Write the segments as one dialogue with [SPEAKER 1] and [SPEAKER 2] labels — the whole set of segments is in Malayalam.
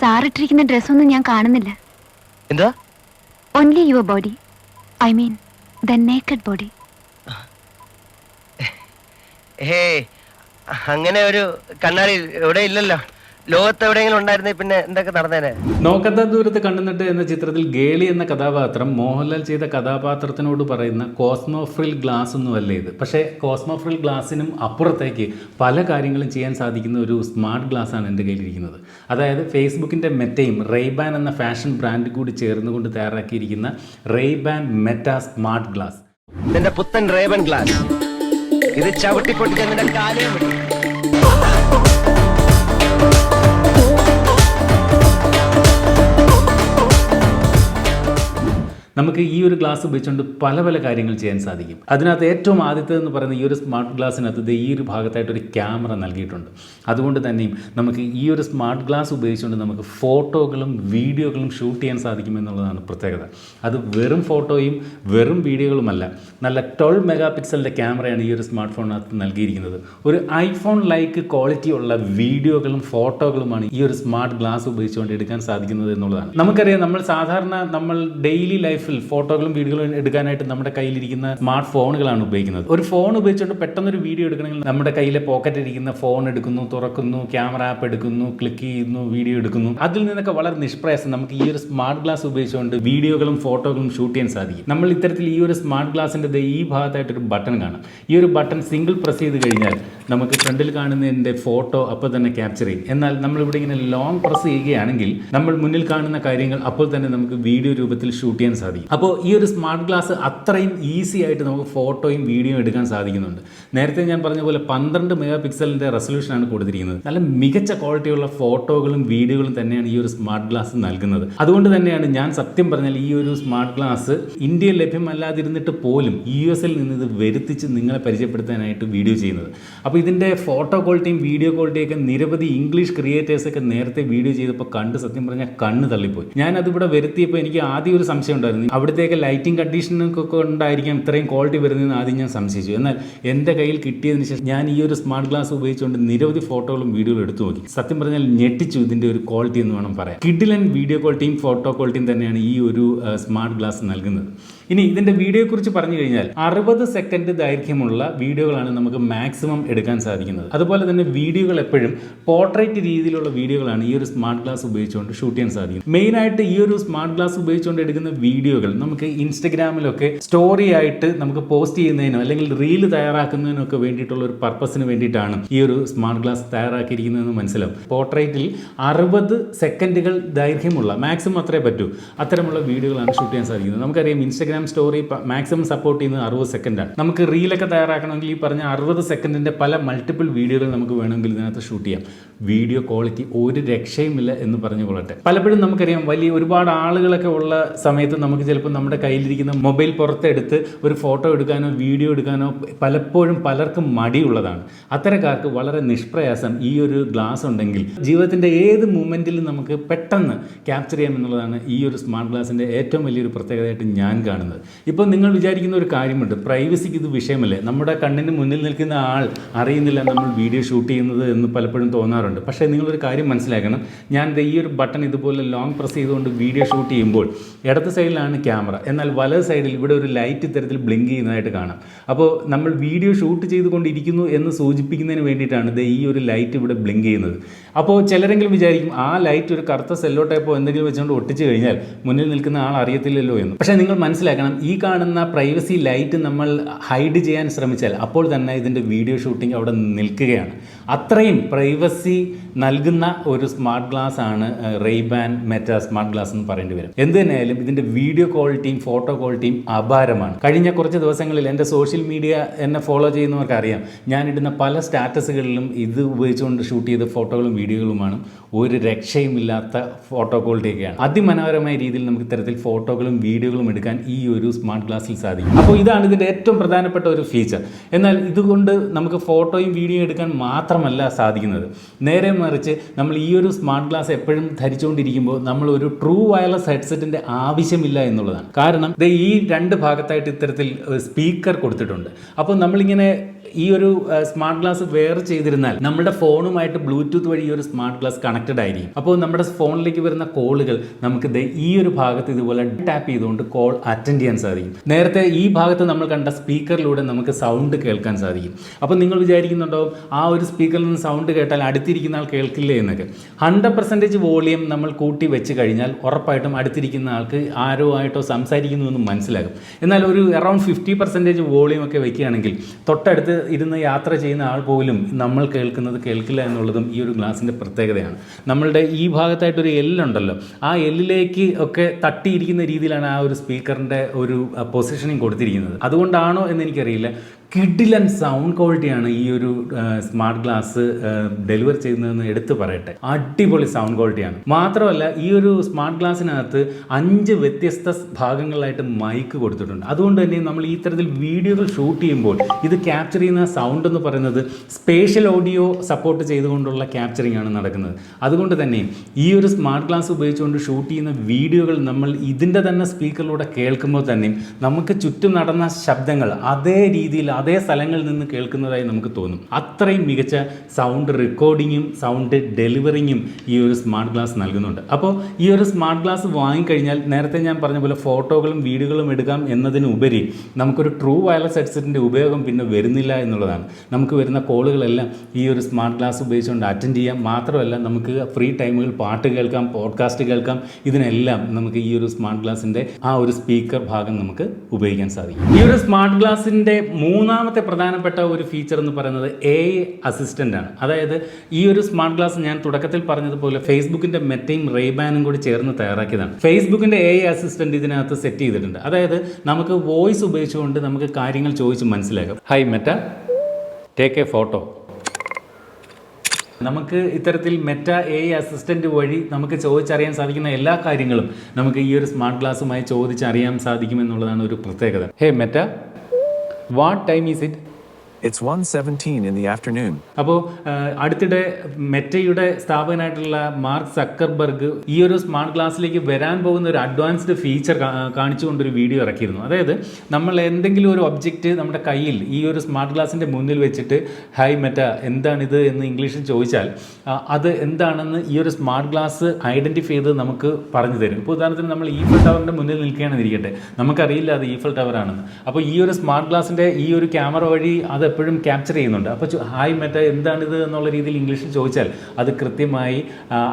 [SPEAKER 1] സാറിട്ടിരിക്കുന്ന ഡ്രസ്സൊന്നും ഞാൻ കാണുന്നില്ല.
[SPEAKER 2] എന്താ?
[SPEAKER 1] Only your body I mean the naked body
[SPEAKER 2] hey അങ്ങനെ ഒരു കണ്ണാടി ഇവിടെ ഇല്ലല്ലോ. ലോകത്ത് എവിടെയെങ്കിലും ഉണ്ടായിരുന്നേ പിന്നെ എന്തൊക്കെ നടന്നേനെ?
[SPEAKER 3] നോക്കത്ത ദൂരത്ത് കണ്ടുന്നിട്ട് എന്ന ചിത്രത്തിൽ ഗേളി എന്ന കഥാപാത്രം മോഹൻലാൽ ചെയ്ത കഥാപാത്രത്തിനോട് പറയുന്ന കോസ്മോഫ്രിൽ ഗ്ലാസ് ഒന്നുമല്ല ഇത്. പക്ഷേ കോസ്മോഫ്രിൽ ഗ്ലാസിനും അപ്പുറത്തേക്ക് പല കാര്യങ്ങളും ചെയ്യാൻ സാധിക്കുന്ന ഒരു സ്മാർട്ട് ഗ്ലാസ് ആണ് എന്റെ കയ്യിലിരിക്കുന്നത്. അതായത് ഫേസ്ബുക്കിന്റെ മെറ്റയും റെയ്ബാൻ എന്ന ഫാഷൻ ബ്രാൻഡ് കൂടി ചേർന്നുകൊണ്ട് തയ്യാറാക്കിയിരിക്കുന്ന Ray Ban Meta smart glass.
[SPEAKER 2] പുത്തൻ റേബൻ ഗ്ലാസ്. ഇത് ചവിട്ടി പൊട്ടിച്ച നിന്റെ കാലേ
[SPEAKER 3] നമുക്ക് ഈ ഒരു ഗ്ലാസ് ഉപയോഗിച്ചുകൊണ്ട് പല പല കാര്യങ്ങൾ ചെയ്യാൻ സാധിക്കും. അതിനകത്ത് ഏറ്റവും ആദ്യത്തെ എന്ന് പറയുന്ന ഈ ഒരു സ്മാർട്ട് ഗ്ലാസ്സിനകത്ത് ഈ ഒരു ഭാഗത്തായിട്ട് ഒരു ക്യാമറ നൽകിയിട്ടുണ്ട്. അതുകൊണ്ട് തന്നെയും നമുക്ക് ഈ ഒരു സ്മാർട്ട് ഗ്ലാസ് ഉപയോഗിച്ചുകൊണ്ട് നമുക്ക് ഫോട്ടോകളും വീഡിയോകളും ഷൂട്ട് ചെയ്യാൻ സാധിക്കുമെന്നുള്ളതാണ് പ്രത്യേകത. അത് വെറും ഫോട്ടോയും വെറും വീഡിയോകളുമല്ല നല്ല ട്വൽവ് മെഗാ പിക്സലിന്റെ ക്യാമറയാണ് ഈ ഒരു സ്മാർട്ട് ഫോണിനകത്ത് നൽകിയിരിക്കുന്നത്. ഒരു ഐഫോൺ ലൈക്ക് ക്വാളിറ്റി ഉള്ള വീഡിയോകളും ഫോട്ടോകളുമാണ് ഈ ഒരു സ്മാർട്ട് ഗ്ലാസ് ഉപയോഗിച്ചുകൊണ്ട് എടുക്കാൻ സാധിക്കുന്നത് എന്നുള്ളതാണ്. നമുക്കറിയാം നമ്മൾ സാധാരണ നമ്മൾ ഡെയിലി ലൈഫിൽ ഫോട്ടോകളും വീഡിയോകളും എടുക്കാനായിട്ട് നമ്മുടെ കയ്യിലിരിക്കുന്ന സ്മാർട്ട് ഫോണുകളാണ് ഉപയോഗിക്കുന്നത്. ഒരു ഫോൺ ഉപയോഗിച്ചുകൊണ്ട് പെട്ടെന്ന് ഒരു വീഡിയോ എടുക്കണമെങ്കിൽ നമ്മുടെ കയ്യിലെ പോക്കറ്റ് ഇരിക്കുന്ന ഫോൺ എടുക്കുന്നു തുറക്കുന്നു ക്യാമറ ആപ്പ് എടുക്കുന്നു ക്ലിക്ക് ചെയ്യുന്നു വീഡിയോ എടുക്കുന്നു. അതിൽ നിന്നൊക്കെ വളരെ നിഷ്പ്രയാസം നമുക്ക് ഈ ഒരു സ്മാർട്ട് ഗ്ലാസ് ഉപയോഗിച്ചുകൊണ്ട് വീഡിയോകളും ഫോട്ടോകളും ഷൂട്ട് ചെയ്യാൻ സാധിക്കും. നമ്മൾ ഇത്തരത്തിൽ ഈ ഒരു സ്മാർട്ട് ഗ്ലാസിന്റെ ദേ ഈ ഭാഗത്തായിട്ട് ഒരു ബട്ടൺ കാണാം. ഈ ഒരു ബട്ടൺ സിംഗിൾ പ്രസ് ചെയ്ത് കഴിഞ്ഞാൽ നമുക്ക് ഫ്രണ്ടിൽ കാണുന്നതിന്റെ ഫോട്ടോ അപ്പോൾ തന്നെ ക്യാപ്ചർ ചെയ്യും. എന്നാൽ നമ്മളിവിടെ ഇങ്ങനെ ലോങ് പ്രസ് ചെയ്യുകയാണെങ്കിൽ നമ്മൾ മുന്നിൽ കാണുന്ന കാര്യങ്ങൾ അപ്പോൾ തന്നെ നമുക്ക് വീഡിയോ രൂപത്തിൽ ഷൂട്ട് ചെയ്യാൻ സാധിക്കും. അപ്പോൾ ഈ ഒരു സ്മാർട്ട് ഗ്ലാസ് അത്രയും ഈസി ആയിട്ട് നമുക്ക് ഫോട്ടോയും വീഡിയോയും എടുക്കാൻ സാധിക്കുന്നുണ്ട്. നേരത്തെ ഞാൻ പറഞ്ഞ പോലെ പന്ത്രണ്ട് മെഗാ പിക്സലിന്റെ റെസൊല്യൂഷനാണ് കൊടുത്തിരിക്കുന്നത്. നല്ല മികച്ച ക്വാളിറ്റിയുള്ള ഫോട്ടോകളും വീഡിയോകളും തന്നെയാണ് ഈ ഒരു സ്മാർട്ട് ഗ്ലാസ് നൽകുന്നത്. അതുകൊണ്ട് തന്നെയാണ് ഞാൻ സത്യം പറഞ്ഞാൽ ഈ ഒരു സ്മാർട്ട് ഗ്ലാസ് ഇന്ത്യയിൽ ലഭ്യമല്ലാതിരുന്നിട്ട് പോലും യു എസിൽ നിന്ന് ഇത് വരുത്തിച്ച് നിങ്ങളെ പരിചയപ്പെടുത്താനായിട്ട് വീഡിയോ ചെയ്യുന്നത്. അപ്പോൾ ഇതിന്റെ ഫോട്ടോ ക്വാളിറ്റിയും വീഡിയോ ക്വാളിറ്റിയൊക്കെ നിരവധി ഇംഗ്ലീഷ് ക്രിയേറ്റേഴ്സൊക്കെ നേരത്തെ വീഡിയോ ചെയ്തപ്പോൾ കണ്ട് സത്യം പറഞ്ഞാൽ കണ്ണ് തള്ളിപ്പോയി. ഞാനതിവിടെ വരുത്തിയപ്പോൾ എനിക്ക് ആദ്യം ഒരു സംശയം ഉണ്ടായിരുന്നു. അവിടത്തേക്ക് ലൈറ്റിംഗ് കണ്ടീഷനൊക്കെ ഉണ്ടായിരിക്കാം ഇത്രയും ക്വാളിറ്റി വരുന്നതെന്ന് ആദ്യം ഞാൻ സംശയിച്ചു. എന്നാൽ എന്റെ കയ്യിൽ കിട്ടിയതിന് ശേഷം ഞാൻ ഈ ഒരു സ്മാർട്ട് ഗ്ലാസ് ഉപയോഗിച്ചുകൊണ്ട് നിരവധി ഫോട്ടോകളും വീഡിയോകളും എടുത്തു നോക്കി. സത്യം പറഞ്ഞാൽ ഞെട്ടിച്ചു ഇതിന്റെ ഒരു ക്വാളിറ്റി എന്ന് വേണം പറയാം കിഡിലൻ വീഡിയോ ക്വാളിറ്റിയും ഫോട്ടോ ക്വാളിറ്റിയും തന്നെയാണ് ഈ ഒരു സ്മാർട്ട് ഗ്ലാസ് നൽകുന്നത്. ഇനി ഇതിന്റെ വീഡിയോയെക്കുറിച്ച് പറഞ്ഞു കഴിഞ്ഞാൽ അറുപത് സെക്കൻഡ് ദൈർഘ്യമുള്ള വീഡിയോകളാണ് നമുക്ക് മാക്സിമം എടുക്കാൻ സാധിക്കുന്നത്. അതുപോലെ തന്നെ വീഡിയോകൾ എപ്പോഴും പോർട്രേറ്റ് രീതിയിലുള്ള വീഡിയോകളാണ് ഈ ഒരു സ്മാർട്ട് ഗ്ലാസ് ഉപയോഗിച്ചുകൊണ്ട് ഷൂട്ട് ചെയ്യാൻ സാധിക്കുന്നത്. മെയിനായിട്ട് ഈ ഒരു സ്മാർട്ട് ഗ്ലാസ് ഉപയോഗിച്ചുകൊണ്ട് എടുക്കുന്ന വീഡിയോകൾ നമുക്ക് ഇൻസ്റ്റഗ്രാമിലൊക്കെ സ്റ്റോറി ആയിട്ട് നമുക്ക് പോസ്റ്റ് ചെയ്യുന്നതിനോ അല്ലെങ്കിൽ റീൽ തയ്യാറാക്കുന്നതിനോ ഒക്കെ വേണ്ടിയിട്ടുള്ള ഒരു പർപ്പസിന് വേണ്ടിയിട്ടാണ് ഈ ഒരു സ്മാർട്ട് ഗ്ലാസ് തയ്യാറാക്കിയിരിക്കുന്നതെന്ന് മനസ്സിലാവും. പോർട്രേറ്റിൽ അറുപത് സെക്കൻഡുകൾ ദൈർഘ്യമുള്ള മാക്സിമം അത്രേ പറ്റൂ അത്തരമുള്ള വീഡിയോകളാണ് ഷൂട്ട് ചെയ്യാൻ സാധിക്കുന്നത്. നമുക്കറിയാം ഇൻസ്റ്റഗ്രാം സ്റ്റോറി മാക്സിമം സപ്പോർട്ട് ചെയ്യുന്നത് അറുപത് സെക്കൻഡാണ് നമുക്ക് റീലൊക്കെ തയ്യാറാക്കണമെങ്കിൽ ഈ പറഞ്ഞ അറുപത് സെക്കൻഡിന്റെ പല മൾട്ടിപ്പിൾ വീഡിയോകൾ നമുക്ക് വേണമെങ്കിൽ ഇതിനകത്ത് ഷൂട്ട് ചെയ്യാം. വീഡിയോ ക്വാളിറ്റി ഒരു രക്ഷയുമില്ല എന്ന് പറഞ്ഞു കൊള്ളട്ടെ പലപ്പോഴും നമുക്കറിയാം വലിയ ഒരുപാട് ആളുകളൊക്കെ ഉള്ള സമയത്ത് നമുക്ക് ചിലപ്പോൾ നമ്മുടെ കയ്യിലിരിക്കുന്ന മൊബൈൽ പുറത്തെടുത്ത് ഒരു ഫോട്ടോ എടുക്കാനോ വീഡിയോ എടുക്കാനോ പലപ്പോഴും പലർക്കും മടിയുള്ളതാണ്. അത്തരക്കാർക്ക് വളരെ നിഷ്പ്രയാസം ഈ ഒരു ഗ്ലാസ് ഉണ്ടെങ്കിൽ ജീവിതത്തിന്റെ ഏത് മൂമെന്റിലും നമുക്ക് പെട്ടെന്ന് ക്യാപ്ചർ ചെയ്യാമെന്നുള്ളതാണ് ഈ ഒരു സ്മാർട്ട് ഗ്ലാസിന്റെ ഏറ്റവും വലിയൊരു പ്രത്യേകതയായിട്ട് ഞാൻ കാണുന്നത്. ഇപ്പോൾ നിങ്ങൾ വിചാരിക്കുന്ന ഒരു കാര്യമുണ്ട് പ്രൈവസിക്ക് ഇത് വിഷയമല്ലേ? നമ്മുടെ കണ്ണിന് മുന്നിൽ നിൽക്കുന്ന ആൾ അറിയുന്നില്ല നമ്മൾ വീഡിയോ ഷൂട്ട് ചെയ്യുന്നത് എന്ന് പലപ്പോഴും തോന്നാറുണ്ട്. പക്ഷേ നിങ്ങളൊരു കാര്യം മനസ്സിലാക്കണം. ഞാൻ ഈ ഒരു ബട്ടൺ ഇതുപോലെ ലോങ് പ്രസ് ചെയ്തുകൊണ്ട് വീഡിയോ ഷൂട്ട് ചെയ്യുമ്പോൾ ഇടത്ത് സൈഡിലാണ് ക്യാമറ. എന്നാൽ വലത് സൈഡിൽ ഇവിടെ ഒരു ലൈറ്റ് ഇത്തരത്തിൽ ബ്ലിങ്ക് ചെയ്യുന്നതായിട്ട് കാണാം. അപ്പോൾ നമ്മൾ വീഡിയോ ഷൂട്ട് ചെയ്തുകൊണ്ടിരിക്കുന്നു എന്ന് സൂചിപ്പിക്കുന്നതിന് വേണ്ടിയിട്ടാണ് ഈ ഒരു ലൈറ്റ് ഇവിടെ ബ്ലിങ്ക് ചെയ്യുന്നത്. അപ്പോൾ ചിലരെങ്കിലും വിചാരിക്കും ആ ലൈറ്റ് ഒരു കറുത്ത സെല്ലോ ടൈപ്പോ എന്തെങ്കിലും വെച്ചുകൊണ്ട് ഒട്ടിച്ചു കഴിഞ്ഞാൽ മുന്നിൽ നിൽക്കുന്ന ആൾ അറിയത്തില്ലല്ലോ എന്ന്. പക്ഷേ നിങ്ങൾ മനസ്സിലാക്കണം ഈ കാണുന്ന പ്രൈവസി ലൈറ്റ് നമ്മൾ ഹൈഡ് ചെയ്യാൻ ശ്രമിച്ചാൽ അപ്പോൾ തന്നെ ഇതിന്റെ വീഡിയോ ഷൂട്ടിംഗ് അവിടെ നിൽക്കുകയാണ്. അത്രയും പ്രൈവസി the നൽകുന്ന ഒരു സ്മാർട്ട് ഗ്ലാസ് ആണ് Ray Ban Meta smart glass എന്ന് പറയേണ്ടി വരും. എന്ത് തന്നെയായാലും ഇതിന്റെ വീഡിയോ ക്വാളിറ്റിയും ഫോട്ടോ ക്വാളിറ്റിയും അപാരമാണ്. കഴിഞ്ഞ കുറച്ച് ദിവസങ്ങളിൽ എന്റെ സോഷ്യൽ മീഡിയ എന്നെ ഫോളോ ചെയ്യുന്നവർക്ക് അറിയാം ഞാൻ ഇടുന്ന പല സ്റ്റാറ്റസുകളിലും ഇത് ഉപയോഗിച്ചുകൊണ്ട് ഷൂട്ട് ചെയ്ത ഫോട്ടോകളും വീഡിയോകളുമാണ് ഒരു രക്ഷയുമില്ലാത്ത ഫോട്ടോ ക്വാളിറ്റിയൊക്കെയാണ് അതിമനോഹരമായ രീതിയിൽ നമുക്ക് ഇത്തരത്തിൽ ഫോട്ടോകളും വീഡിയോകളും എടുക്കാൻ ഈ ഒരു സ്മാർട്ട് ഗ്ലാസ്സിൽ സാധിക്കും. അപ്പോൾ ഇതാണ് ഇതിന്റെ ഏറ്റവും പ്രധാനപ്പെട്ട ഒരു ഫീച്ചർ എന്നാൽ ഇതുകൊണ്ട് നമുക്ക് ഫോട്ടോയും വീഡിയോയും എടുക്കാൻ മാത്രമല്ല സാധിക്കുന്നത്. നേരെ മറിച്ച് നമ്മൾ ഈ ഒരു സ്മാർട്ട് ഗ്ലാസ് എപ്പോഴും ധരിച്ചുകൊണ്ടിരിക്കുമ്പോൾ നമ്മൾ ഒരു ട്രൂ വയർലെസ് ഹെഡ്സെറ്റിന്റെ ആവശ്യമില്ല എന്നുള്ളതാണ്. കാരണം ഇത് ഈ രണ്ട് ഭാഗത്തായിട്ട് ഇത്തരത്തിൽ സ്പീക്കർ കൊടുത്തിട്ടുണ്ട്. അപ്പോൾ നമ്മളിങ്ങനെ ഈ ഒരു സ്മാർട്ട് ഗ്ലാസ് വെയർ ചെയ്തിരുന്നാൽ നമ്മുടെ ഫോണുമായിട്ട് ബ്ലൂടൂത്ത് വഴി ഈ ഒരു സ്മാർട്ട് ഗ്ലാസ് കണക്റ്റഡ് ആയിരിക്കും. അപ്പോൾ നമ്മുടെ ഫോണിലേക്ക് വരുന്ന കോളുകൾ നമുക്ക് ഈ ഒരു ഭാഗത്ത് ഇതുപോലെ ടാപ്പ് ചെയ്തുകൊണ്ട് കോൾ അറ്റൻഡ് ചെയ്യാൻ സാധിക്കും. നേരത്തെ ഈ ഭാഗത്ത് നമ്മൾ കണ്ട സ്പീക്കറിലൂടെ നമുക്ക് സൗണ്ട് കേൾക്കാൻ സാധിക്കും. അപ്പോൾ നിങ്ങൾ വിചാരിക്കുന്നുണ്ടാവും ആ ഒരു സ്പീക്കറിൽ നിന്ന് സൗണ്ട് കേട്ടാൽ അടുത്തിരിക്കുന്ന ആൾ കേൾക്കില്ലേ എന്നൊക്കെ. ഹൺഡ്രഡ് പെർസെന്റേജ് വോളിയം നമ്മൾ കൂട്ടി വെച്ച് കഴിഞ്ഞാൽ ഉറപ്പായിട്ടും അടുത്തിരിക്കുന്ന ആൾക്ക് ആരോ ആയിട്ടോ സംസാരിക്കുന്നു എന്ന് മനസ്സിലാകും. എന്നാൽ ഒരു അറൗണ്ട് ഫിഫ്റ്റി പെർസെന്റേജ് വോളിയം ഒക്കെ വെക്കുകയാണെങ്കിൽ തൊട്ടടുത്ത് ഇരുന്ന് യാത്ര ചെയ്യുന്ന ആൾ പോലും നമ്മൾ കേൾക്കുന്നത് കേൾക്കില്ല എന്നുള്ളതും ഈ ഒരു ഗ്ലാസിന്റെ പ്രത്യേകതയാണ്. നമ്മളുടെ ഈ ഭാഗത്തായിട്ടൊരു എല്ലുണ്ടല്ലോ ആ എല്ലിലേക്ക് ഒക്കെ തട്ടിയിരിക്കുന്ന രീതിയിലാണ് ആ ഒരു സ്പീക്കറിന്റെ ഒരു പൊസിഷനിങ് കൊടുത്തിരിക്കുന്നത്. അതുകൊണ്ടാണോ എന്ന് എനിക്കറിയില്ല. കിഡിലൻ സൗണ്ട് ക്വാളിറ്റിയാണ് ഈ ഒരു സ്മാർട്ട് ഗ്ലാസ് ഡെലിവർ ചെയ്യുന്നതെന്ന് എടുത്തു പറയട്ടെ. അടിപൊളി സൗണ്ട് ക്വാളിറ്റിയാണ് മാത്രമല്ല ഈ ഒരു സ്മാർട്ട് ഗ്ലാസ്സിനകത്ത് അഞ്ച് വ്യത്യസ്ത ഭാഗങ്ങളിലായിട്ട് മൈക്ക് കൊടുത്തിട്ടുണ്ട്. അതുകൊണ്ട് തന്നെ നമ്മൾ ഈ തരത്തിൽ വീഡിയോകൾ ഷൂട്ട് ചെയ്യുമ്പോൾ ഇത് ക്യാപ്ചർ ചെയ്യുന്ന സൗണ്ട് എന്ന് പറയുന്നത് സ്പേഷ്യൽ ഓഡിയോ സപ്പോർട്ട് ചെയ്തുകൊണ്ടുള്ള ക്യാപ്ചറിംഗ് ആണ് നടക്കുന്നത്. അതുകൊണ്ട് തന്നെ ഈ ഒരു സ്മാർട്ട് ഗ്ലാസ് ഉപയോഗിച്ചുകൊണ്ട് ഷൂട്ട് ചെയ്യുന്ന വീഡിയോകൾ നമ്മൾ ഇതിന്റെ തന്നെ സ്പീക്കറിലൂടെ കേൾക്കുമ്പോൾ തന്നെ നമുക്ക് ചുറ്റും നടന്ന ശബ്ദങ്ങൾ അതേ രീതിയിൽ അതേ സ്ഥലങ്ങളിൽ നിന്ന് കേൾക്കുന്നതായി നമുക്ക് തോന്നും. അത്രയും മികച്ച സൗണ്ട് റെക്കോർഡിങ്ങും സൗണ്ട് ഡെലിവറിങ്ങും ഈ ഒരു സ്മാർട്ട് ഗ്ലാസ് നൽകുന്നുണ്ട്. അപ്പോൾ ഈ ഒരു സ്മാർട്ട് ഗ്ലാസ് വാങ്ങിക്കഴിഞ്ഞാൽ നേരത്തെ ഞാൻ പറഞ്ഞ പോലെ ഫോട്ടോകളും വീഡിയോകളും എടുക്കാം എന്നതിനുപരി നമുക്കൊരു ട്രൂ വയർലെസ് ഹെഡ്സെറ്റിന്റെ ഉപയോഗം പിന്നെ വരുന്നില്ല എന്നുള്ളതാണ്. നമുക്ക് വരുന്ന കോളുകളെല്ലാം ഈ ഒരു സ്മാർട്ട് ഗ്ലാസ് ഉപയോഗിച്ചുകൊണ്ട് അറ്റൻഡ് ചെയ്യാം. മാത്രമല്ല നമുക്ക് ഫ്രീ ടൈമുകൾ പാട്ട് കേൾക്കാം പോഡ്കാസ്റ്റ് കേൾക്കാം. ഇതിനെല്ലാം നമുക്ക് ഈ ഒരു സ്മാർട്ട് ഗ്ലാസിന്റെ ആ ഒരു സ്പീക്കർ ഭാഗം നമുക്ക് ഉപയോഗിക്കാൻ സാധിക്കും. ഈ ഒരു സ്മാർട്ട് ഗ്ലാസിന്റെ മൂന്നാമത്തെ പ്രധാനപ്പെട്ട ഒരു ഫീച്ചർ എന്ന് പറയുന്നത് എ അസിസ്റ്റന്റ് ആണ്. അതായത് ഈ ഒരു സ്മാർട്ട് ഗ്ലാസ് ഞാൻ തുടക്കത്തിൽ പറഞ്ഞതുപോലെ ഫേസ്ബുക്കിന്റെ മെറ്റയും റേബാനും കൂടി ചേർന്ന് തയ്യാറാക്കിയതാണ്. ഫേസ്ബുക്കിന്റെ എ അസിസ്റ്റന്റ് ഇതിനകത്ത് സെറ്റ് ചെയ്തിട്ടുണ്ട്. അതായത് നമുക്ക് വോയിസ് ഉപയോഗിച്ചുകൊണ്ട് നമുക്ക് കാര്യങ്ങൾ ചോദിച്ച് മനസ്സിലാക്കാം. Hi Meta take a photo നമുക്ക് ഇത്തരത്തിൽ മെറ്റ എ അസിസ്റ്റന്റ് വഴി നമുക്ക് ചോദിച്ചറിയാൻ സാധിക്കുന്ന എല്ലാ കാര്യങ്ങളും നമുക്ക് ഈ ഒരു സ്മാർട്ട് ഗ്ലാസ്സുമായി ചോദിച്ചറിയാൻ സാധിക്കുമെന്നുള്ളതാണ് ഒരു പ്രത്യേകത. Hey Meta what time is it
[SPEAKER 4] It's 1:17 in the afternoon.
[SPEAKER 3] അപ്പോൾ അടുത്തിടെ മെറ്റയുടെ സ്ഥാപകനായിട്ടുള്ള മാർക്ക് സക്കർബർഗ് ഈ ഒരു സ്മാർട്ട് ഗ്ലാസ്സിലേക്ക് വരാൻ പോകുന്ന ഒരു അഡ്വാൻസ്ഡ് ഫീച്ചർ കാണിച്ചുകൊണ്ടൊരു വീഡിയോ ഇറക്കിയിരുന്നു. അതായത് നമ്മൾ എന്തെങ്കിലും ഒരു ഒബ്ജക്റ്റ് നമ്മുടെ കയ്യിൽ ഈ ഒരു സ്മാർട്ട് ഗ്ലാസിന്റെ മുന്നിൽ വെച്ചിട്ട് ഹൈ മെറ്റ എന്താണിത്? എന്ന് ഇംഗ്ലീഷിൽ ചോദിച്ചാൽ അത് എന്താണെന്ന് ഈ ഒരു സ്മാർട്ട് ഗ്ലാസ് ഐഡന്റിഫൈ ചെയ്ത് നമുക്ക് പറഞ്ഞു തരും. ഇപ്പോൾ ഉദാഹരണത്തിന് നമ്മൾ ഈഫൽ ടവറിന്റെ മുന്നിൽ നിൽക്കുകയാണെന്ന് ഇരിക്കട്ടെ. നമുക്കറിയില്ല അത് ഈഫൽ ടവർ ആണെന്ന്. അപ്പോൾ ഈ ഒരു സ്മാർട്ട് ഗ്ലാസിന്റെ ഈ ഒരു ക്യാമറ വഴി അത് എപ്പോഴും ക്യാപ്ചർ ചെയ്യുന്നുണ്ട്. അപ്പോൾ ഹായ് മെറ്റ എന്താണിത് എന്നുള്ള രീതിയിൽ ഇംഗ്ലീഷിൽ ചോദിച്ചാൽ അത് കൃത്യമായി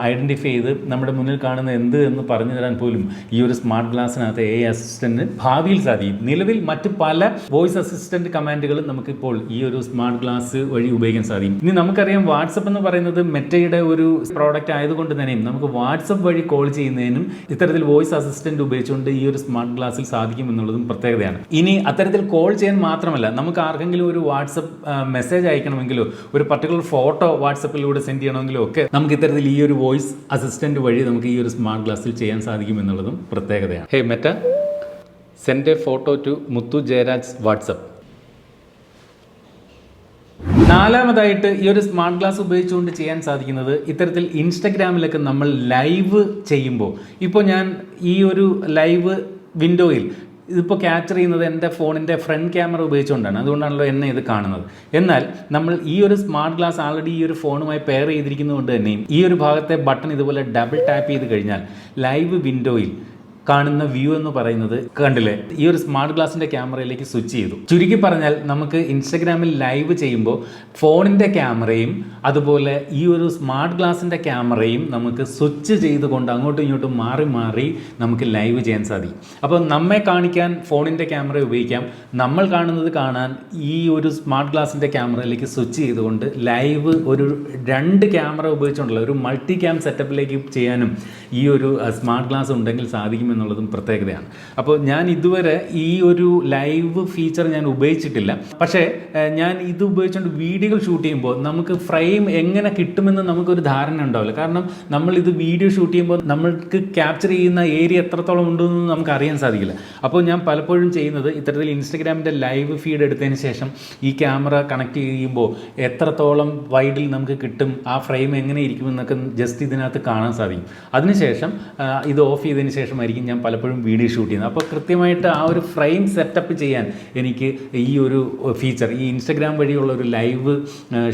[SPEAKER 3] ഐഡന്റിഫൈ ചെയ്ത് നമ്മുടെ മുന്നിൽ കാണുന്ന എന്ത് എന്ന് പറഞ്ഞു തരാൻ പോലും ഈ ഒരു സ്മാർട്ട് ഗ്ലാസ്സിനകത്ത് എ അസിസ്റ്റന്റിന് ഭാവിയിൽ സാധിക്കും. നിലവിൽ മറ്റ് പല വോയിസ് അസിസ്റ്റന്റ് കമാൻഡുകളും നമുക്കിപ്പോൾ ഈ ഒരു സ്മാർട്ട് ഗ്ലാസ് വഴി ഉപയോഗിക്കാൻ സാധിക്കും. ഇനി നമുക്കറിയാം വാട്സപ്പ് എന്ന് പറയുന്നത് മെറ്റയുടെ ഒരു പ്രോഡക്റ്റ് ആയതുകൊണ്ട് തന്നെയും നമുക്ക് വാട്സപ്പ് വഴി കോൾ ചെയ്യുന്നതിനും ഇത്തരത്തിൽ വോയിസ് അസിസ്റ്റന്റ് ഉപയോഗിച്ചുകൊണ്ട് ഈ ഒരു സ്മാർട്ട് ഗ്ലാസ്സിൽ സാധിക്കും എന്നുള്ളതും പ്രത്യേകതയാണ്. ഇനി അത്തരത്തിൽ കോൾ ചെയ്യാൻ മാത്രമല്ല നമുക്ക് ആർക്കെങ്കിലും ഒരു വാട്സപ്പ് മെസ്സേജ് അയക്കണമെങ്കിലോ ഒരു പർട്ടിക്കുലർ ഫോട്ടോ വാട്സപ്പിലൂടെ സെൻഡ് ചെയ്യണമെങ്കിലോ ഒക്കെ നമുക്ക് ഇത്തരത്തിൽ ഈ ഒരു വോയിസ് അസിസ്റ്റന്റ് വഴി നമുക്ക് ഈ ഒരു സ്മാർട്ട് ഗ്ലാസ്സിൽ ചെയ്യാൻ സാധിക്കും എന്നുള്ളതും പ്രത്യേകതയാണ്. Hey Meta send a photo to Muthu Jayaraj WhatsApp നാലാമതായിട്ട് ഈ ഒരു സ്മാർട്ട് ഗ്ലാസ് ഉപയോഗിച്ചുകൊണ്ട് ചെയ്യാൻ സാധിക്കുന്നത് ഇത്തരത്തിൽ ഇൻസ്റ്റഗ്രാമിലൊക്കെ നമ്മൾ ലൈവ് ചെയ്യുമ്പോൾ. ഇപ്പോൾ ഞാൻ ഈ ഒരു ലൈവ് വിൻഡോയിൽ ഇതിപ്പോൾ ക്യാപ്ചർ ചെയ്യുന്നത് എന്റെ ഫോണിന്റെ ഫ്രണ്ട് ക്യാമറ ഉപയോഗിച്ചുകൊണ്ടാണ്. അതുകൊണ്ടാണല്ലോ എന്നെ ഇത് കാണുന്നത്. എന്നാൽ നമ്മൾ ഈ ഒരു സ്മാർട്ട് ഗ്ലാസ് ആൾറെഡി ഈ ഒരു ഫോണുമായി പെയർ ചെയ്തിരിക്കുന്നതുകൊണ്ട് തന്നെയും ഈ ഒരു ഭാഗത്തെ ബട്ടൺ ഇതുപോലെ ഡബിൾ ടാപ്പ് ചെയ്ത് കഴിഞ്ഞാൽ ലൈവ് വിൻഡോയിൽ കാണുന്ന വ്യൂ എന്ന് പറയുന്നത് കണ്ടില്ലേ? ഈ ഒരു സ്മാർട്ട് ഗ്ലാസിന്റെ ക്യാമറയിലേക്ക് സ്വിച്ച് ചെയ്തു. ചുരുക്കി പറഞ്ഞാൽ നമുക്ക് ഇൻസ്റ്റഗ്രാമിൽ ലൈവ് ചെയ്യുമ്പോൾ ഫോണിന്റെ ക്യാമറയും അതുപോലെ ഈ ഒരു സ്മാർട്ട് ഗ്ലാസിന്റെ ക്യാമറയും നമുക്ക് സ്വിച്ച് ചെയ്തുകൊണ്ട് അങ്ങോട്ടും ഇങ്ങോട്ടും മാറി മാറി നമുക്ക് ലൈവ് ചെയ്യാൻ സാധിക്കും. അപ്പോൾ നമ്മെ കാണിക്കാൻ ഫോണിന്റെ ക്യാമറ ഉപയോഗിക്കാം. നമ്മൾ കാണുന്നത് കാണാൻ ഈ ഒരു സ്മാർട്ട് ഗ്ലാസിന്റെ ക്യാമറയിലേക്ക് സ്വിച്ച് ചെയ്തുകൊണ്ട് ലൈവ് ഒരു രണ്ട് ക്യാമറ ഉപയോഗിച്ചുകൊണ്ടുള്ള ഒരു മൾട്ടി ക്യാം സെറ്റപ്പിലേക്ക് ചെയ്യാനും ഈ ഒരു സ്മാർട്ട് ഗ്ലാസ് ഉണ്ടെങ്കിൽ സാധിക്കും എന്നുള്ളതും പ്രത്യേകതയാണ്. അപ്പോൾ ഞാൻ ഇതുവരെ ഈ ഒരു ലൈവ് ഫീച്ചർ ഞാൻ ഉപയോഗിച്ചിട്ടില്ല. പക്ഷേ ഞാൻ ഇത് ഉപയോഗിച്ചുകൊണ്ട് വീഡിയോകൾ ഷൂട്ട് ചെയ്യുമ്പോൾ നമുക്ക് ഫ്രെയിം എങ്ങനെ കിട്ടുമെന്ന് നമുക്കൊരു ധാരണ ഉണ്ടാവില്ല. കാരണം നമ്മൾ ഇത് വീഡിയോ ഷൂട്ട് ചെയ്യുമ്പോൾ നമ്മൾക്ക് ക്യാപ്ചർ ചെയ്യുന്ന ഏരിയ എത്രത്തോളം ഉണ്ടെന്ന് നമുക്ക് അറിയാൻ സാധിക്കില്ല. അപ്പോൾ ഞാൻ പലപ്പോഴും ചെയ്യുന്നത് ഇത്തരത്തിൽ ഇൻസ്റ്റഗ്രാമിന്റെ ലൈവ് ഫീഡ് എടുത്തതിന് ശേഷം ഈ ക്യാമറ കണക്ട് ചെയ്യുമ്പോൾ എത്രത്തോളം വൈഡിൽ നമുക്ക് കിട്ടും ആ ഫ്രെയിം എങ്ങനെ ഇരിക്കുമെന്നൊക്കെ ജസ്റ്റ് ഇതിനകത്ത് കാണാൻ സാധിക്കും. അതിനുശേഷം ഇത് ഓഫ് ചെയ്തതിന് ശേഷമായിരിക്കും ഞാൻ പലപ്പോഴും വീഡിയോ ഷൂട്ട് ചെയ്യുന്നത്. അപ്പോൾ കൃത്യമായിട്ട് ആ ഒരു ഫ്രെയിം സെറ്റപ്പ് ചെയ്യാൻ എനിക്ക് ഈ ഒരു ഫീച്ചർ ഈ ഇൻസ്റ്റഗ്രാം വഴിയുള്ള ഒരു ലൈവ്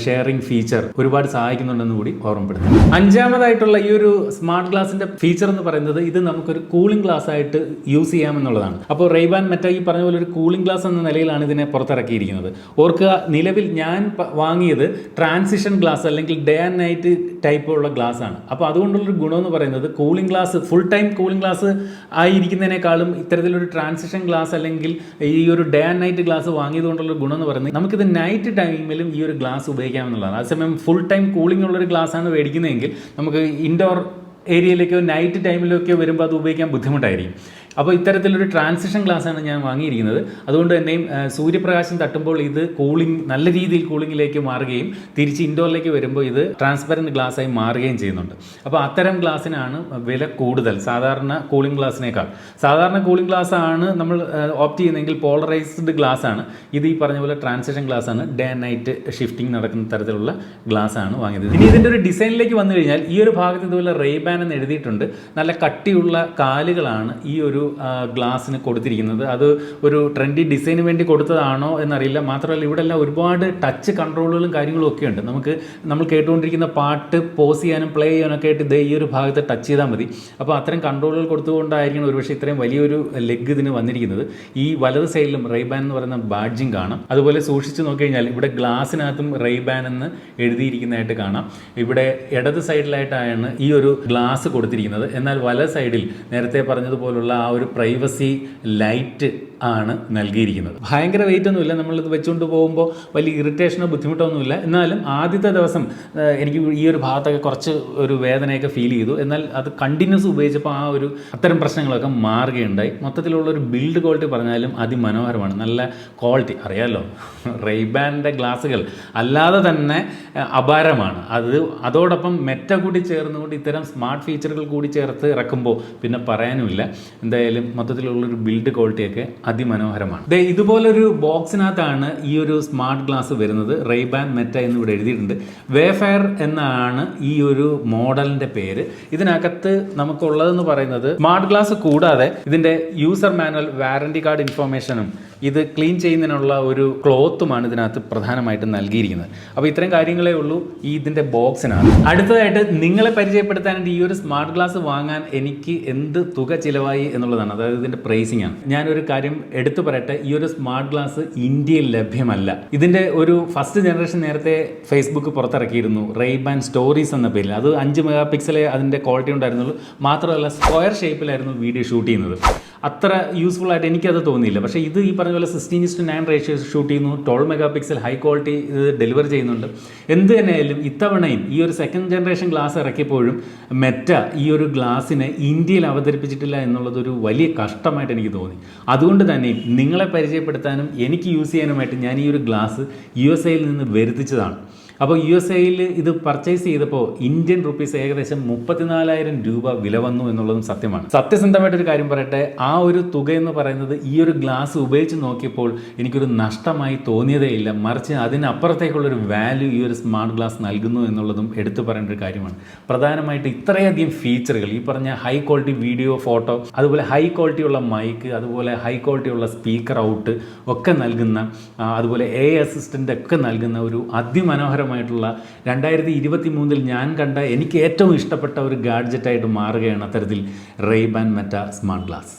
[SPEAKER 3] ഷെയറിംഗ് ഫീച്ചർ ഒരുപാട് സഹായിക്കുന്നുണ്ടെന്ന് കൂടി ഓർമ്മപ്പെടുത്തുന്നു. അഞ്ചാമതായിട്ടുള്ള ഈ ഒരു സ്മാർട്ട് ഗ്ലാസിന്റെ ഫീച്ചർ എന്ന് പറയുന്നത് ഇത് നമുക്കൊരു കൂളിംഗ് ഗ്ലാസ് ആയിട്ട് യൂസ് ചെയ്യാമെന്നുള്ളതാണ്. അപ്പോൾ റെയ്ബാൻ മെറ്റ ഈ പറഞ്ഞ പോലെ ഒരു കൂളിംഗ് ഗ്ലാസ് എന്ന നിലയിലാണ് ഇതിനെ പുറത്തിറക്കിയിരിക്കുന്നത്. ഓർക്കുക നിലവിൽ ഞാൻ വാങ്ങിയത് ട്രാൻസിഷൻ ഗ്ലാസ് അല്ലെങ്കിൽ ഡേ ആൻഡ് നൈറ്റ് ടൈപ്പ് ഉള്ള ഗ്ലാസ് ആണ്. അപ്പോൾ അതുകൊണ്ടുള്ളൊരു ഗുണമെന്ന് പറയുന്നത് cooling glass full time cooling glass ആയിരിക്കുന്നതിനേക്കാളും ഇത്തരത്തിലൊരു ട്രാൻസിഷൻ ഗ്ലാസ് അല്ലെങ്കിൽ ഈ ഒരു ഡേ ആൻഡ് നൈറ്റ് ഗ്ലാസ് വാങ്ങിയതുകൊണ്ടുള്ള ഗുണം എന്ന് പറയുന്നത് നമുക്കിത് നൈറ്റ് ടൈമിലും ഈ ഒരു ഗ്ലാസ് ഉപയോഗിക്കാമെന്നുള്ളതാണ്. അതേസമയം ഫുൾ ടൈം കൂളിംഗ് ഉള്ളൊരു ഗ്ലാസ് ആണ് മേടിക്കുന്നതെങ്കിൽ നമുക്ക് ഇൻഡോർ ഏരിയയിലേക്കോ നൈറ്റ് ടൈമിലേക്കോ വരുമ്പോൾ അത് ഉപയോഗിക്കാൻ ബുദ്ധിമുട്ടായിരിക്കും. അപ്പോൾ ഇത്തരത്തിലൊരു ട്രാൻസിഷൻ ഗ്ലാസ്സാണ് ഞാൻ വാങ്ങിയിരിക്കുന്നത്. അതുകൊണ്ട് തന്നെയും സൂര്യപ്രകാശം തട്ടുമ്പോൾ ഇത് കൂളിംഗ് നല്ല രീതിയിൽ കൂളിംഗിലേക്ക് മാറുകയും തിരിച്ച് ഇൻഡോറിലേക്ക് വരുമ്പോൾ ഇത് ട്രാൻസ്പെറന്റ് ഗ്ലാസ്സായി മാറുകയും ചെയ്യുന്നുണ്ട്. അപ്പോൾ അത്തരം ഗ്ലാസ്സിനാണ് വില കൂടുതൽ. സാധാരണ കൂളിംഗ് ഗ്ലാസ്സിനേക്കാൾ സാധാരണ കൂളിംഗ് ഗ്ലാസ് ആണ് നമ്മൾ ഓപ്റ്റ് ചെയ്യുന്നതെങ്കിൽ പോളറൈസ്ഡ് ഗ്ലാസ് ആണ്. ഇത് ഈ പറഞ്ഞ പോലെ ട്രാൻസിഷൻ ഗ്ലാസ് ആണ്. ഡേ നൈറ്റ് ഷിഫ്റ്റിംഗ് നടക്കുന്ന തരത്തിലുള്ള ഗ്ലാസ് ആണ് വാങ്ങിയത്. ഇനി ഇതിന്റെ ഒരു ഡിസൈനിലേക്ക് വന്നു കഴിഞ്ഞാൽ ഈ ഒരു ഭാഗത്ത് ഇതുപോലെ റേബാൻ എന്ന് എഴുതിയിട്ടുണ്ട്. നല്ല കട്ടിയുള്ള കാലുകളാണ് ഈ ഒരു ഗ്ലാസ്സിന് കൊടുത്തിരിക്കുന്നത്. അത് ഒരു ട്രെൻഡി ഡിസൈന് വേണ്ടി കൊടുത്തതാണോ എന്നറിയില്ല. മാത്രമല്ല ഇവിടെ എല്ലാം ഒരുപാട് ടച്ച് കൺട്രോളുകളും കാര്യങ്ങളും ഒക്കെ ഉണ്ട്. നമുക്ക് നമ്മൾ കേട്ടുകൊണ്ടിരിക്കുന്ന പാട്ട് പോസ് ചെയ്യാനും പ്ലേ ചെയ്യാനൊക്കെ ആയിട്ട് ഇതേ ഈ ഒരു ഭാഗത്ത് ടച്ച് ചെയ്താൽ മതി. അപ്പോൾ അത്തരം കൺട്രോളുകൾ കൊടുത്തുകൊണ്ടായിരിക്കണം ഒരുപക്ഷെ ഇത്രയും വലിയൊരു ലെഗ് ഇതിന് വന്നിരിക്കുന്നത്. ഈ വലത് സൈഡിലും റൈബാൻ എന്ന് പറയുന്ന ബാഡ്ജിങ് കാണാം. അതുപോലെ സൂക്ഷിച്ച് നോക്കിക്കഴിഞ്ഞാൽ ഇവിടെ ഗ്ലാസ്സിനകത്തും റൈബാൻ എന്ന് എഴുതിയിരിക്കുന്നതായിട്ട് കാണാം. ഇവിടെ ഇടത് സൈഡിലായിട്ടാണ് ഈ ഒരു ഗ്ലാസ് കൊടുത്തിരിക്കുന്നത്. എന്നാൽ വല സൈഡിൽ നേരത്തെ പറഞ്ഞതുപോലുള്ള ആ ഒരു പ്രൈവസി ലൈറ്റ് ആണ് നൽകിയിരിക്കുന്നത്. ഭയങ്കര വെയിറ്റ് ഒന്നുമില്ല. നമ്മളിത് വെച്ചുകൊണ്ട് പോകുമ്പോൾ വലിയ ഇറിറ്റേഷനോ ബുദ്ധിമുട്ടൊന്നുമില്ല. എന്നാലും ആദ്യത്തെ ദിവസം എനിക്ക് ഈ ഒരു ഭാഗത്തൊക്കെ കുറച്ച് ഒരു വേദനയൊക്കെ ഫീൽ ചെയ്തു. എന്നാൽ അത് കണ്ടിന്യൂസ് ഉപയോഗിച്ചപ്പോൾ ആ ഒരു അത്തരം പ്രശ്നങ്ങളൊക്കെ മാറുകയുണ്ടായി. മൊത്തത്തിലുള്ള ഒരു ബിൽഡ് ക്വാളിറ്റി പറഞ്ഞാലും അതിമനോഹരമാണ്. നല്ല ക്വാളിറ്റി അറിയാമല്ലോ റെയ്ബാന്റെ ഗ്ലാസ്സുകൾ അല്ലാതെ തന്നെ അപാരമാണ്. അത് അതോടൊപ്പം മെറ്റ കൂടി ചേർന്നുകൊണ്ട് ഇത്തരം സ്മാർട്ട് ഫീച്ചറുകൾ കൂടി ചേർത്ത് ഇറക്കുമ്പോൾ പിന്നെ പറയാനുമില്ല. എന്തായാലും മൊത്തത്തിലുള്ളൊരു ബിൽഡ് ക്വാളിറ്റിയൊക്കെ അതിമനോഹരമാണ്. ദേ ഇതുപോലൊരു ബോക്സിനകത്താണ് ഈ ഒരു സ്മാർട്ട് ഗ്ലാസ് വരുന്നത്. റെയ്ബാൻ മെറ്റ എന്ന് ഇവിടെ എഴുതിയിട്ടുണ്ട്. വേഫെയർ എന്നാണ് ഈ ഒരു മോഡലിന്റെ പേര്. ഇതിനകത്ത് നമുക്കുള്ളതെന്ന് പറയുന്നത് സ്മാർട്ട് ഗ്ലാസ് കൂടാതെ ഇതിന്റെ യൂസർ മാനുവൽ വാറണ്ടി കാർഡ് ഇൻഫർമേഷനും ഇത് ക്ലീൻ ചെയ്യുന്നതിനുള്ള ഒരു ക്ലോത്തുമാണ് ഇതിനകത്ത് പ്രധാനമായിട്ടും നൽകിയിരിക്കുന്നത്. അപ്പോൾ ഇത്തരം കാര്യങ്ങളേ ഉള്ളൂ ഈ ഇതിന്റെ ബോക്സിനാണ്. അടുത്തതായിട്ട് നിങ്ങളെ പരിചയപ്പെടുത്താനായിട്ട് ഈ ഒരു സ്മാർട്ട് ഗ്ലാസ് വാങ്ങാൻ എനിക്ക് എന്ത് തുക ചിലവായി എന്നുള്ളതാണ്. അതായത് ഇതിന്റെ പ്രൈസിംഗ് ആണ്. ഞാനൊരു കാര്യം എടുത്തു പറയട്ടെ ഈ ഒരു സ്മാർട്ട് ഗ്ലാസ് ഇന്ത്യയിൽ ലഭ്യമല്ല. ഇതിന്റെ ഒരു ഫസ്റ്റ് ജനറേഷൻ നേരത്തെ ഫേസ്ബുക്ക് പുറത്തിറക്കിയിരുന്നു റെയ്ബാൻ സ്റ്റോറീസ് എന്ന പേരിൽ. അത് അഞ്ച് മെഗാ പിക്സലേ അതിന്റെ ക്വാളിറ്റി ഉണ്ടായിരുന്നുള്ളൂ. മാത്രമല്ല സ്ക്വയർ ഷേപ്പിലായിരുന്നു വീഡിയോ ഷൂട്ട് ചെയ്യുന്നത്. അത്ര യൂസ്ഫുൾ ആയിട്ട് എനിക്കത് തോന്നിയില്ല. പക്ഷേ ഇത് ഈ പോലെ sixteen is to nine ratio shoot ചെയ്യുന്നു. Twelve mega pixel high quality ഇത് ഡെലിവർ ചെയ്യുന്നുണ്ട്. എന്ത് തന്നെയായാലും ഇത്തവണയും ഈ ഒരു സെക്കൻഡ് ജനറേഷൻ ഗ്ലാസ് ഇറക്കിയപ്പോഴും മെറ്റ ഈ ഒരു ഗ്ലാസ്സിനെ ഇന്ത്യയിൽ അവതരിപ്പിച്ചിട്ടില്ല എന്നുള്ളതൊരു വലിയ കഷ്ടമായിട്ട് എനിക്ക് തോന്നി. അതുകൊണ്ട് തന്നെ നിങ്ങളെ പരിചയപ്പെടുത്താനും എനിക്ക് യൂസ് ചെയ്യാനുമായിട്ട് ഞാൻ ഈ ഒരു ഗ്ലാസ് യു എസ് എയിൽ നിന്ന് വരുത്തിച്ചതാണ്. അപ്പോൾ യു എസ് എയിൽ ഇത് പർച്ചേസ് ചെയ്തപ്പോൾ ഇന്ത്യൻ റുപ്പീസ് ഏകദേശം മുപ്പത്തിനാലായിരം രൂപ വില വന്നു എന്നുള്ളതും സത്യമാണ്. സത്യസന്ധമായിട്ടൊരു കാര്യം പറയട്ടെ ആ ഒരു തുക എന്ന് പറയുന്നത് ഈ ഒരു ഗ്ലാസ് ഉപയോഗിച്ച് നോക്കിയപ്പോൾ എനിക്കൊരു നഷ്ടമായി തോന്നിയതേ ഇല്ല. മറിച്ച് അതിനപ്പുറത്തേക്കുള്ളൊരു വാല്യൂ ഈ ഒരു സ്മാർട്ട് ഗ്ലാസ് നൽകുന്നു എന്നുള്ളതും എടുത്തു പറയേണ്ട ഒരു കാര്യമാണ്. പ്രധാനമായിട്ട് ഇത്രയധികം ഫീച്ചറുകൾ ഈ പറഞ്ഞ ഹൈ ക്വാളിറ്റി വീഡിയോ ഫോട്ടോ അതുപോലെ ഹൈ ക്വാളിറ്റിയുള്ള മൈക്ക് അതുപോലെ ഹൈ ക്വാളിറ്റിയുള്ള സ്പീക്കർ ഔട്ട് ഒക്കെ നൽകുന്ന അതുപോലെ എ അസിസ്റ്റന്റ് ഒക്കെ നൽകുന്ന ഒരു അതിമനോഹരമായിട്ടുള്ള രണ്ടായിരത്തി ഇരുപത്തി മൂന്നിൽ ഞാൻ കണ്ട എനിക്ക് ഏറ്റവും ഇഷ്ടപ്പെട്ട ഒരു ഗാഡ്ജറ്റായിട്ട് മാറുകയാണ് അത്തരത്തിൽ റെയ്ബാൻ മെറ്റ സ്മാർട്ട് ഗ്ലാസ്